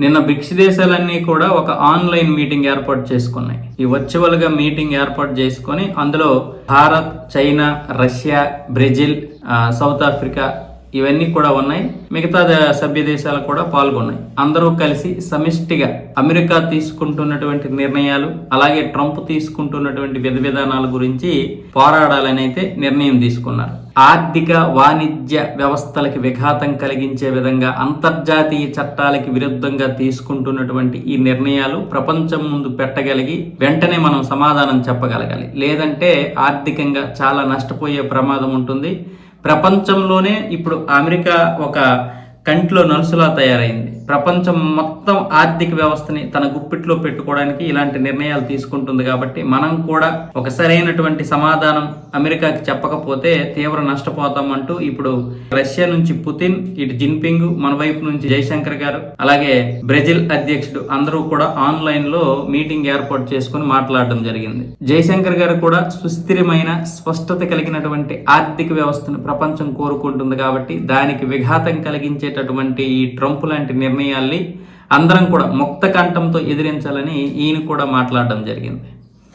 నిన్న బ్రిక్స్ దేశాలన్నీ కూడా ఒక ఆన్లైన్ మీటింగ్ ఏర్పాటు చేసుకున్నాయి. ఈ వర్చువల్గా మీటింగ్ ఏర్పాటు చేసుకొని అందులో Bharat China Russia Brazil South Africa ఇవన్నీ కూడా ఉన్నాయి. మిగతా ద- సభ్య దేశాలు కూడా పాల్గొన్నాయి. అందరూ కలిసి సమిష్టిగా అమెరికా తీసుకుంటున్నటువంటి నిర్ణయాలు అలాగే ట్రంప్ తీసుకుంటున్నటువంటి విధ విధానాల గురించి పోరాడాలని అయితే నిర్ణయం తీసుకున్నారు. ఆర్థిక వాణిజ్య వ్యవస్థలకి విఘాతం కలిగించే విధంగా అంతర్జాతీయ చట్టాలకి విరుద్ధంగా తీసుకుంటున్నటువంటి ఈ నిర్ణయాలు ప్రపంచం ముందు పెట్టగలిగి వెంటనే మనం సమాధానం చెప్పగలగాలి. లేదంటే ఆర్థికంగా చాలా నష్టపోయే ప్రమాదం ఉంటుంది. ప్రపంచంలోనే ఇప్పుడు అమెరికా ఒక కంట్లో నలుసులా తయారైంది. ప్రపంచం మొత్తం ఆర్థిక వ్యవస్థని తన గుప్పిట్లో పెట్టుకోవడానికి ఇలాంటి నిర్ణయాలు తీసుకుంటుంది కాబట్టి మనం కూడా ఒక సరైనటువంటి సమాధానం అమెరికాకి చెప్పకపోతే తీవ్ర నష్టపోతాం అంటూ ఇప్పుడు రష్యా నుంచి పుతిన్ ఇటు జిన్పింగ్ మన వైపు నుంచి జయశంకర్ గారు అలాగే బ్రెజిల్ అధ్యక్షుడు అందరూ కూడా ఆన్లైన్లో మీటింగ్ ఏర్పాటు చేసుకుని మాట్లాడడం జరిగింది. జయశంకర్ గారు కూడా సుస్థిరమైన స్పష్టత కలిగినటువంటి ఆర్థిక వ్యవస్థను ప్రపంచం కోరుకుంటుంది కాబట్టి దానికి విఘాతం కలిగించేటటువంటి ఈ ట్రంప్ లాంటి నిర్ణయాల్ని అందరం కూడా ముక్త కంఠంతో ఎదిరించాలని ఈయన కూడా మాట్లాడడం జరిగింది.